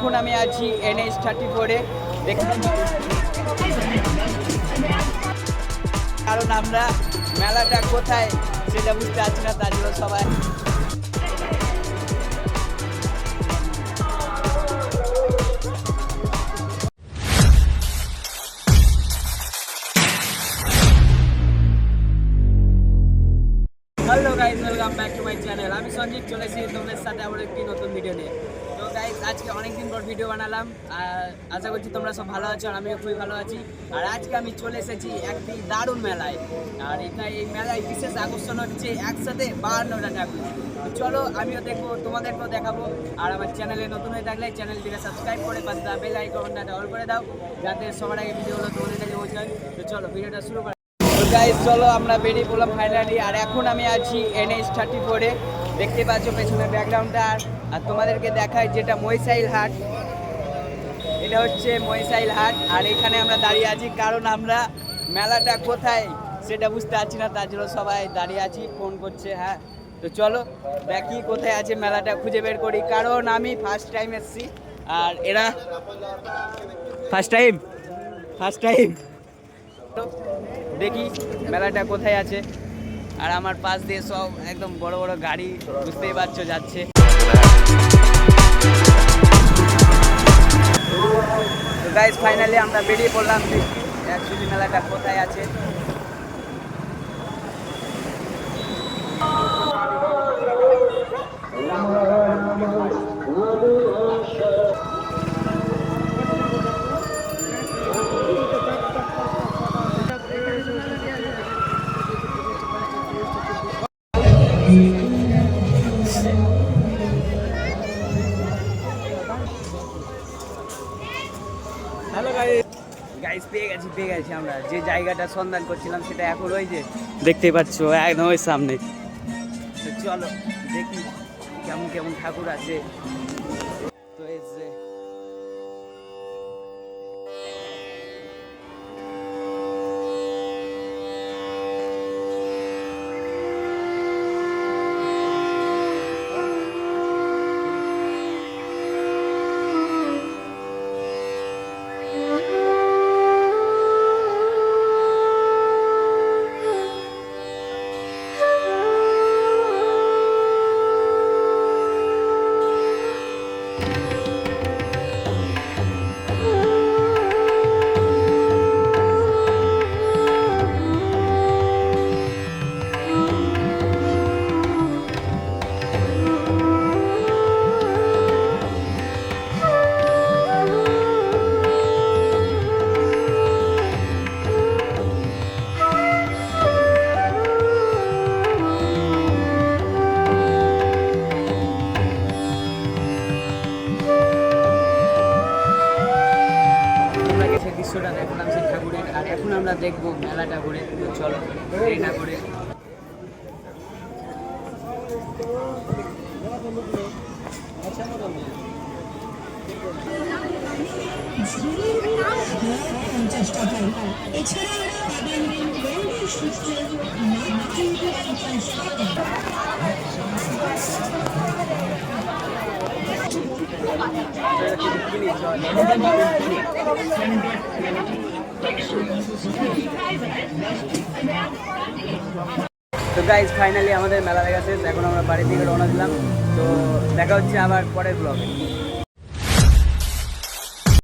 এখন আমি আছি এনএস থার্টি ফোরে। কারণ আমরা মেলাটা কোথায় সেটা বুঝতে পারছি না, তার জন্য সবাই চ্যানেল আমি সঞ্জিত, চলে এসেছি তোমাদের সাথে আবার একটি নতুন ভিডিও নিয়ে। তো গাইজ আজকে অনেকদিন পর ভিডিও বানালাম। আর আশা করছি তোমরা সব ভালো আছো আর আমিও খুবই ভালো আছি। আর আজকে আমি চলে এসেছি একটি দারুণ মেলায়। আর এটা এই মেলায় বিশেষ আকর্ষণ হচ্ছে একসাথে বাহান্নটা ঠাকুর। চলো আমিও দেখব, তোমাদেরকেও দেখাবো। আর আমার চ্যানেলে নতুন হয়ে থাকলে চ্যানেলটিকে সাবস্ক্রাইব করে পাশে বেল আইকনটা অল করে দাও, যাতে সবার আগে ভিডিওগুলো তোমাদের কাছে পৌঁছায় তো চলো ভিডিওটা শুরু করা গাইজ চলো আমরা বেরিয়ে পড়লাম ফাইনালি আর এখন আমি আছি এনএস থার্টি ফোরে দেখতে পাচ্ছ পেছনে ব্যাকগ্রাউন্ডটা। আর তোমাদেরকে দেখাই যেটা মহিসাইল হাট। এটা হচ্ছে মহিসাইল হাট। আর এখানে আমরা দাঁড়িয়ে আছি, কারণ আমরা মেলাটা কোথায় সেটা বুঝতে পারছি না, তার জন্য সবাই দাঁড়িয়ে আছি ফোন করছে হ্যাঁ। তো চলো, দেখি কোথায় আছে মেলাটা, খুঁজে বের করি, কারণ আমি ফার্স্ট টাইম এসেছি। আর এরা ফার্স্ট টাইম ফার্স্ট টাইম দেখি মেলাটা কোথায় আছে। আর আমার পাশ দিয়ে সব একদম বড় বড় গাড়ি, বুঝতেই পারছ, যাচ্ছে। গাইজ ফাইনালি আমরা বেরিয়ে পড়লাম। দেখি অ্যাকচুয়ালি মেলাটা কোথায় আছে? গাইজ পেয়ে গেছি পেয়ে গেছি আমরা। যে জায়গাটা সন্ধান করছিলাম, সেটা এখন ওই যে দেখতেই পাচ্ছ, একদম ওই সামনে। চলো, দেখি কেমন কেমন ঠাকুর আছে। সেই দৃশ্যটা দেখলাম সেই ঠাকুরের আর এখন আমরা দেখব মেলাটা ঘুরে, তো চলো ট্রেনটা করে। পঞ্চাশ তো গাইজ ফাইনালি আমাদের মেলা দেখা শেষ। এখন আমরা বাড়ি থেকে রওনা দিলাম। তো দেখা হচ্ছে আবার পরের ব্লগে